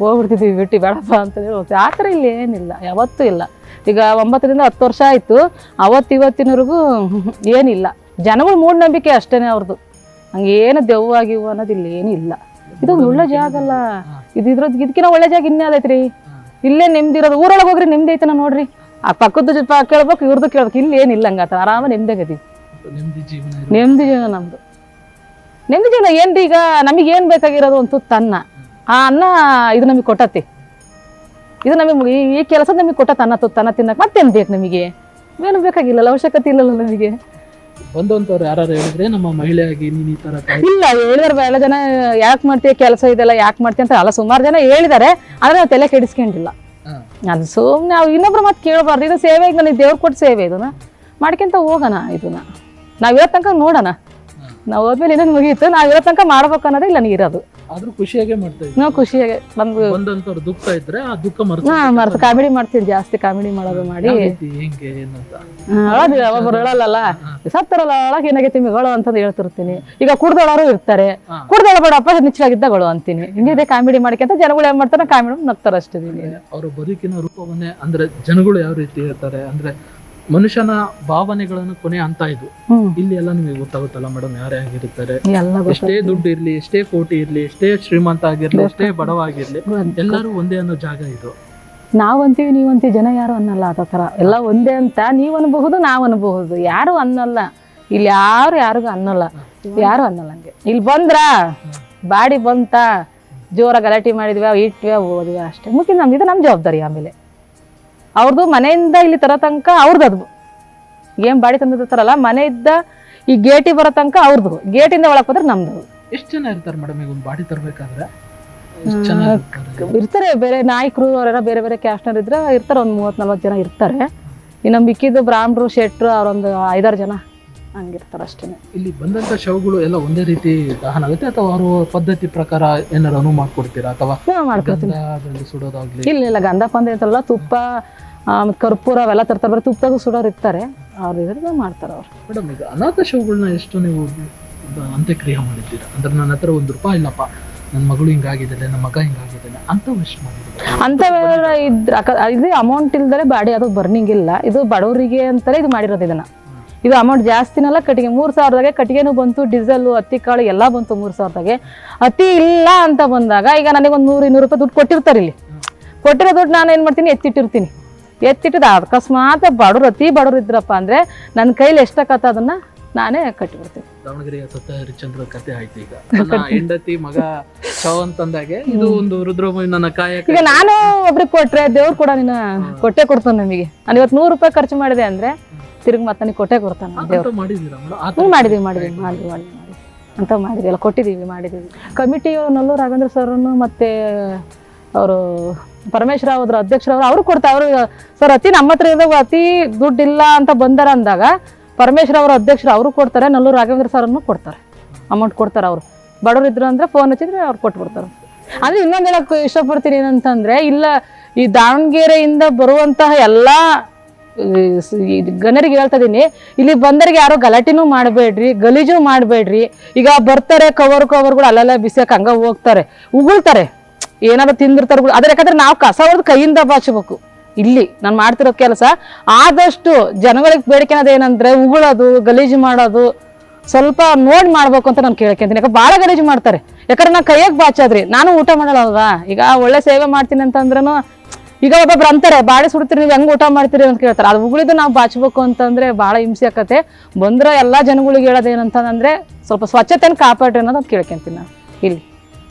ಹೋಗ್ಬಿಡ್ತಿದ್ವಿ ಬಿಟ್ಟು ಬೇಡಪ್ಪ ಅಂತಂದೇಳಿ ಹೋಗ್ತೀವಿ. ಆ ಥರ ಇಲ್ಲಿ ಏನಿಲ್ಲ. ಯಾವತ್ತೂ ಇಲ್ಲ. ಈಗ ಒಂಬತ್ತರಿಂದ ಹತ್ತು ವರ್ಷ ಆಯಿತು. ಅವತ್ತು ಇವತ್ತಿನವರೆಗೂ ಏನಿಲ್ಲ. ಜನಗಳು ಮೂಢನಂಬಿಕೆ ಅಷ್ಟೇನೆ ಅವ್ರದ್ದು ಹಂಗೇನು ದೆವ್ವ ಆಗಿವು ಅನ್ನೋದು ಇಲ್ಲಿ ಏನಿಲ್ಲ ಇಲ್ಲ ಇದು ಒಳ್ಳೆ ಜಾಗ ಅಲ್ಲ ಇದು ಇದ್ರದ್ದು ಇದಕ್ಕಿಂತ ಒಳ್ಳೆ ಜಾಗ ಇನ್ನೇ ಅದೈತ್ರಿ. ಇಲ್ಲೇ ನೆಮ್ಮದಿ ಇರೋದು ಊರೊಳಗೆ ಹೋಗ್ರಿ ನೆಮ್ಮದಿ ಐತನ ನೋಡ್ರಿ. ಆ ಪಕ್ಕದ ಜೊತೆ ಕೇಳ್ಬೇಕು ಇವ್ರದ್ದು ಕೇಳ್ಬೇಕು. ಇಲ್ಲಿ ಏನಿಲ್ಲ ಹಂಗಾತ. ಆರಾಮ ನೆಮ್ಮದಿ ನೆಮ್ಮದಿ ಜೀವನ ನಮ್ದು ನೆಮ್ಮದಿ ಜೀವನ ಏನ್ರಿ ಈಗ ನಮಗೆ ಏನ್ ಬೇಕಾಗಿರೋದು ಒಂದು ತುತ್ತು ಅನ್ನ ಆ ಅನ್ನ ಇದು ನಮಗೆ ಕೊಟ್ಟತಿ. ಇದು ನಮಗೆ ಈ- ಕೆಲಸ ನಮಗೆ ಕೊಟ್ಟತ್ತ ಅನ್ನ ತುತ್ತು. ಅನ್ನ ತಿನ್ನಕ್ ಮತ್ತೇನು ಬೇಕು ನಮಗೆ. ಏನು ಬೇಕಾಗಿಲ್ಲಲ್ಲ ಅವಶ್ಯಕತೆ ಇಲ್ಲಲ್ಲ ನಮಗೆ. ಬಂದಂಥವ್ರು ಯಾರು ಹೇಳಿದ್ರೆ ನಮ್ಮ ಮಹಿಳೆಯಾಗಿ ನೀನು ಈ ಥರ ಕಾಯ್ ಇಲ್ಲ ಹೇಳಿದಾರೆ ಎಲ್ಲ ಜನ ಯಾಕೆ ಮಾಡ್ತೀಯ ಕೆಲಸ ಇದೆಲ್ಲ ಯಾಕೆ ಮಾಡ್ತೀಯ ಅಂತ ಅಲ್ಲ ಸುಮಾರು ಜನ ಹೇಳಿದ್ದಾರೆ ಆದ್ರೆ ನಾವು ತಲೆ ಕೆಡಿಸ್ಕೊಂಡಿಲ್ಲ. ಅದು ಸುಮ್ಮನೆ ನಾವು ಇನ್ನೊಬ್ರು ಮತ್ತೆ ಕೇಳಬಾರ್ದು ಇದು ಸೇವೆ ಈಗ ನನಗೆ ದೇವ್ರು ಕೊಟ್ಟು ಸೇವೆ ಇದನ್ನ. ಮಾಡ್ಕೊಂತ ಹೋಗೋಣ ಇದನ್ನ. ನಾವು ಇರೋ ತನಕ ನೋಡೋಣ. ನಾವು ಹೋದ್ಮೇಲೆ ಇನ್ನೊಂದು ಮುಗೀತು ನಾವು ಇರೋ ತನಕ ಮಾಡ್ಬೇಕು ಅನ್ನೋದೇ ಇಲ್ಲ ನನಗೆ ಇರೋದು ಆದ್ರೂ ಖುಷಿಯಾಗೆ ಮಾಡ್ತಾ ಇದ್ವಿ. ನಾವು ಖುಷಿಯಾಗಿ ಬಂದು ಬಂದಂತವ್ರು ದುಃಖ ಇದ್ರೆ ಆ ದುಃಖ ಮರ್ತ ಹಾ ಮರ್ತು ಕಾಮಿಡಿ ಮಾಡ್ತೀನಿ ಜಾಸ್ತಿ ಕಾಮಿಡಿ ಮಾಡೋದು ಮಾಡಿ. ಹೆಂಗೆ ಏನಂತ? ಒಬ್ಬರು ಹೇಳಲ್ಲ ಸತ್ತರಲ್ಲ ಅಳಕ್ ಏನಾಗೈತಿ ನಿಮಗೆ ಅಂತಂದು ಹೇಳ್ತಿರ್ತೀನಿ. ಈಗ ಕುಡ್ದೋಳರು ಇರ್ತಾರೆ. ಕುಡ್ದೋಳ ಬೇಡಪ್ಪ ನಿಚ್ಚಲಾಗಿದ್ದಗಳು ಅಂತೀನಿ. ಹಿಂಗಿದೆ ಕಾಮಿಡಿ ಅಂತ ಜನಗಳು ಏನ್ ಮಾಡ್ತಾರೆ? ಕಾಮಿಡಿ ನಗ್ತಾರ ಅಷ್ಟೇ ಅವರ ಬದುಕಿನ ರೂಪವನ್ನೇ ಅಂದ್ರೆ ಜನಗಳು ಯಾವ ರೀತಿ ಇರ್ತಾರೆ ಅಂದ್ರೆ ಮನುಷ್ಯನ ಭಾವನೆಗಳನ್ನು ಕೊನೆ ಅಂತ ಇದು. ಇಲ್ಲಿ ಎಲ್ಲ ನಿಮಗೆ ಗೊತ್ತಾಗುತ್ತಲ್ಲ ಮೇಡಮ್ ಯಾರೇ ಆಗಿರ್ತಾರೆ. ಗೊತ್ತ ಎಷ್ಟೇ ದುಡ್ಡು ಇರ್ಲಿ ಎಷ್ಟೇ ಕೋಟಿ ಇರ್ಲಿ ಎಷ್ಟೇ ಶ್ರೀಮಂತ ಆಗಿರ್ಲಿ ಎಷ್ಟೇ ಬಡವ ಆಗಿರ್ಲಿ ಎಲ್ಲರೂ ಒಂದೇ ಅನ್ನೋ ಜಾಗ ಇದು. ನಾವ್ ಅಂತೀವಿ ನೀವ್ ಅಂತೀವಿ ಜನ ಯಾರು ಅನ್ನಲ್ಲ ಅದ ಥರ. ಎಲ್ಲ ಒಂದೇ ಅಂತ ನೀವು ಅನ್ಬಹುದು ನಾವು ಅನ್ಬಹುದು. ಯಾರು ಅನ್ನಲ್ಲ. ಇಲ್ಲಿ ಯಾರು ಯಾರಿಗೂ ಅನ್ನಲ್ಲ. ಯಾರು ಅನ್ನಲ್ಲ ಹಂಗೆ. ಇಲ್ಲಿ ಬಂದ್ರ? ಬಾಡಿ ಬಂತ? ಜೋರ ಗಲಾಟೆ ಮಾಡಿದ್ವಿ ಇಟ್ವಿ ಓದ್ವಿ ಅಷ್ಟೇ. ಮುಖ್ಯ ನಮ್ದು ಇದು ನಮ್ಮ ಜವಾಬ್ದಾರಿ ಆಮೇಲೆ. ಅವ್ರದ್ದು ಮನೆಯಿಂದ ಇಲ್ಲಿ ತರೋ ತನಕ ಅವ್ರದ್ದು ಅದು. ಏನ್ ಬಾಡಿ ತಂದಿರ್ತಾರಲ್ಲ ಮನೆಯಿಂದ ಈ ಗೇಟಿಗೆ ಬರೋ ತನಕ ಅವ್ರದ್ದು ಗೇಟಿಂದ ಒಳಗೆ ಹೋದ್ರೆ ನಮ್ದು. ಎಷ್ಟು ಜನ ಇರ್ತಾರೆ ಮೇಡಮ್ ಈಗ ಒಂದು ಬಾಡಿ ತರಬೇಕಾದ್ರೆ? ಇರ್ತಾರೆ ಬೇರೆ ನಾಯಕರು ಅವರೆಲ್ಲ ಬೇರೆ ಬೇರೆ ಕ್ಯಾಸ್ಟ್ನರ್ ಇದ್ರೆ ಇರ್ತಾರೆ ಒಂದು ಮೂವತ್ತು ನಲ್ವತ್ತು ಜನ ಇರ್ತಾರೆ. ಇನ್ನು ಮಿಕ್ಕಿದ್ದು ಬ್ರಾಹ್ಮಣರು ಶೆಟ್ರು ಅವರೊಂದು ಐದಾರು ಜನ. ಹಂಗಿರ್ತಾರೆ ಅಷ್ಟೇ ಇಲ್ಲಿ ಬಂದಂತ ಶವಗಳು ಎಲ್ಲ ಒಂದೇ ರೀತಿ ದಹನ ಆಗುತ್ತೆ ಅಥವಾ ಅವರು ಪದ್ಧತಿ ಪ್ರಕಾರ ಏನಾರು ಅನುವು ಮಾಡ್ಕೊಡ್ತೀರಾ ಅಥವಾ ಸುಡೋದಾಗ್ಲಿ? ಇಲ್ಲ ಇಲ್ಲ ಗಂಧ ಪಂದ ತುಪ್ಪ ಕರ್ಪೂರ ಅವೆಲ್ಲ ತರ್ತಾರೆ. ಬರೀ ತುಪ್ಪದಾಗ ಸುಡೋರು ಇರ್ತಾರೆ. ಅವ್ರು ಇದ್ರೆ ಮಾಡ್ತಾರೆ ಅವ್ರು. ಮೇಡಮ್ ಈಗ ಅನಾಥ ಶವಗಳನ್ನ ಎಷ್ಟು ನೀವು ಅಂತ್ಯಕ್ರಿಯೆ ಮಾಡಿದ್ದೀರಾ? ಅಂದ್ರೆ ನನ್ನ ಹತ್ರ ಒಂದು ರೂಪಾಯಿ ಇಲ್ಲಪ್ಪ. ನನ್ನ ಮಗಳು ಹಿಂಗಾಗಿದ್ದಾಳೆ ನನ್ನ ಮಗ ಹಿಂಗಾಗಿದ್ದಾನೆ ಅಂತ ಎಷ್ಟು ಮಾಡಿದ್ರು ಅಂಥವೆಲ್ಲ ಇದ್ರ ಇದು ಅಮೌಂಟ್ ಇಲ್ದರೆ ಬಾಡಿ ಅದು ಬರ್ನಿಂಗ್ ಇಲ್ಲ. ಇದು ಬಡವರಿಗೆ ಅಂತಾರೆ ಇದು ಮಾಡಿರೋದು ಇದನ್ನ. ಇದು ಅಮೌಂಟ್ ಜಾಸ್ತಿನಲ್ಲ ಕಟ್ಟಿಗೆ ಮೂರು ಸಾವಿರದಾಗೆ ಕಟ್ಟಿಗೆನೂ ಬಂತು ಡೀಸೆಲ್ಲು ಹತ್ತಿ ಕಾಳು ಎಲ್ಲ ಬಂತು ಮೂರು ಸಾವಿರದಾಗೆ. ಅತಿ ಇಲ್ಲ ಅಂತ ಬಂದಾಗ ಈಗ ನನಗೆ ಒಂದು ನೂರು ಇನ್ನೂರು ರೂಪಾಯಿ ದುಡ್ಡು ಕೊಟ್ಟಿರ್ತಾರೆ ಇಲ್ಲಿ. ಕೊಟ್ಟಿರೋ ದುಡ್ಡು ನಾನು ಏನು ಮಾಡ್ತೀನಿ? ಎತ್ತಿಟ್ಟಿರ್ತೀನಿ. ಎತ್ತಿಟ್ಟಿದ್ದು ಅಕಸ್ಮಾತ್ ಬಡವ್ರು ಅತಿ ಬಡವ್ರು ಇದ್ರಪ್ಪ ಅಂದರೆ ನನ್ನ ಕೈಲಿ ಎಷ್ಟಾಗತ್ತ ಅದನ್ನ ನಾನೇ ಕಟ್ಟಿಬಿಡ್ತೀನಿ. ದಾವಣಗೆರೆಯ ಸತ್ಯ ಹರಿಶ್ಚಂದ್ರ ಕತೆ ಆಯ್ತು ಈಗ. <laughs> ನನ್ನ ಹೆಂಡತಿ ಮಗ ಶವ ಅಂತಂದಾಗೆ ಇದು ಒಂದು ರುದ್ರಮಯ ನನ್ನ ಕಾಯಕ. ಈಗ ನಾನು ಒಬ್ರಿಗೆ ಕೊಟ್ರೆ ದೇವ್ರು ಕೂಡ ನೀನು ಕೊಟ್ಟೆ ಕೊಡ್ತಾನೆ ನಮಗೆ. ನಾನು ಇವತ್ತು ನೂರು ರೂಪಾಯಿ ಖರ್ಚು ಮಾಡಿದೆ ಅಂದರೆ ತಿರುಗಿ ಮತ್ತೆ ನನಗೆ ಕೊಟ್ಟೆ ಕೊಡ್ತಾನೆ ದೇವ್ರು. ಹ್ಞೂ ಮಾಡಿದೀವಿ ಮಾಡಿದೀವಿ ಮಾಡಿದ್ವಿ ಮಾಡಿ ಅಂತ ಮಾಡಿದ್ವಿ ಎಲ್ಲ ಕೊಟ್ಟಿದ್ದೀವಿ ಮಾಡಿದ್ದೀವಿ ಕಮಿಟಿ ನಲ್ಲೂ ರಾಘವೇಂದ್ರ ಸರ್ನು ಮತ್ತು ಅವರು ಪರಮೇಶ್ವರ ಅವ್ರ ಅಧ್ಯಕ್ಷರವರು ಅವರು ಕೊಡ್ತಾರೆ ಅವರು ಸರ್ ಅತಿ ನಮ್ಮ ಹತ್ರ ಇದ್ದಾಗ ಅತಿ ದುಡ್ಡಿಲ್ಲ ಅಂತ ಬಂದಾರ ಅಂದಾಗ ಪರಮೇಶ್ವರ ಅವರ ಅಧ್ಯಕ್ಷರು ಅವರು ಕೊಡ್ತಾರೆ ನಲ್ಲೂರು ರಾಘವೇಂದ್ರ ಸರ್ನು ಕೊಡ್ತಾರೆ. ಅಮೌಂಟ್ ಕೊಡ್ತಾರೆ ಅವರು. ಬಡವ್ರು ಇದ್ರು ಅಂದರೆ ಫೋನ್ ಹಚ್ಚಿದ್ರೆ ಅವ್ರು ಕೊಟ್ಬಿಡ್ತಾರೆ. ಅಂದರೆ ಇನ್ನೊಂದು ಹೇಳಕ್ಕೆ ಇಷ್ಟಪಡ್ತೀನಿ ಏನಂತಂದರೆ ಇಲ್ಲ ಈ ದಾವಣಗೆರೆಯಿಂದ ಬರುವಂತಹ ಎಲ್ಲ ಹೇಳ್ತಾ ಇದೀನಿ, ಇಲ್ಲಿ ಬಂದರಿಗೆ ಯಾರೋ ಗಲಾಟೆನೂ ಮಾಡಬೇಡ್ರಿ, ಗಲೀಜು ಮಾಡಬೇಡ್ರಿ. ಈಗ ಬರ್ತಾರೆ ಕವರ್ ಕವರ್ಗಳು ಅಲ್ಲೆಲ್ಲ ಬಿಸಿಯಕ್ಕೆ ಹಂಗ ಹೋಗ್ತಾರೆ, ಉಗುಳ್ತಾರೆ. ಏನಾದ್ರು ತಿಂದಿರ್ತಾರೆ ಅದ್ರ ಯಾಕಂದ್ರೆ ನಾವು ಕಸ ಹೊಡೆದು ಕೈಯಿಂದ ಬಾಚಬೇಕು. ಇಲ್ಲಿ ನಾನು ಮಾಡ್ತಿರೋ ಕೆಲಸ, ಆದಷ್ಟು ಜನಗಳಿಗೆ ಬೇಡಿಕೆ ಅನ್ನೋದು ಏನಂದ್ರೆ ಉಗುಳೋದು, ಗಲೀಜು ಮಾಡೋದು, ಸ್ವಲ್ಪ ನೋಡಿ ಮಾಡ್ಬೇಕು ಅಂತ ನಾನು ಕೇಳ್ಕೊಂತೀನಿ. ಯಾಕೆ ಭಾಳ ಗಲೀಜು ಮಾಡ್ತಾರೆ. ಯಾಕಂದ್ರೆ ನಾ ಕೈಯಾಗ ಬಾಚಾದ್ರಿ. ನಾನು ಊಟ ಮಾಡಲ್ಲ ಅಲ್ವಾ? ಈಗ ಒಳ್ಳೆ ಸೇವೆ ಮಾಡ್ತೀನಿ ಅಂತಂದ್ರೂ ಈಗ ಒಬ್ಬೊಬ್ರು ಅಂತಾರೆ, ಬಾಳೆ ಸುಡ್ತೀರಿ ನೀವು ಹೆಂಗ್ ಊಟ ಮಾಡ್ತೀರಿ? ಅಂತ ಕೇಳ್ತಾರೆ. ಅದು ಉಗುಳಿದು ನಾವು ಬಾಚ್ಬೇಕು ಅಂತಂದ್ರೆ ಭಾಳ ಹಿಂಸೆ ಆಕತೆ ಬಂದ್ರ ಎಲ್ಲಾ ಜನಗಳಿಗೆ ಹೇಳೋದೇನಂತಂದ್ರೆ ಸ್ವಲ್ಪ ಸ್ವಚ್ಛತೆನ ಕಾಪಾಡ್ರಿ ಅನ್ನೋದು ಕೇಳ್ಕೊಂತೀನಿ ನಾನು ಇಲ್ಲಿ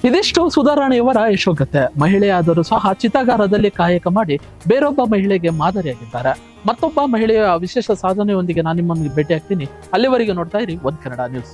ಇದಿಷ್ಟು ಸುಧಾರಣೆಯವರ ಯಶೋಗತೆ. ಮಹಿಳೆಯಾದರೂ ಸಹ ಚಿತಾಗಾರದಲ್ಲಿ ಕಾಯಕ ಮಾಡಿ ಬೇರೊಬ್ಬ ಮಹಿಳೆಗೆ ಮಾದರಿಯಾಗಿದ್ದಾರೆ. ಮತ್ತೊಬ್ಬ ಮಹಿಳೆಯ ವಿಶೇಷ ಸಾಧನೆಯೊಂದಿಗೆ ನಾನು ನಿಮ್ಮನ್ನು ಭೇಟಿ ಆಗ್ತೀನಿ ಅಲ್ಲಿವರೆಗೆ ನೋಡ್ತಾ ಇರಿ, ಒಂದ್ ಕನ್ನಡ ನ್ಯೂಸ್.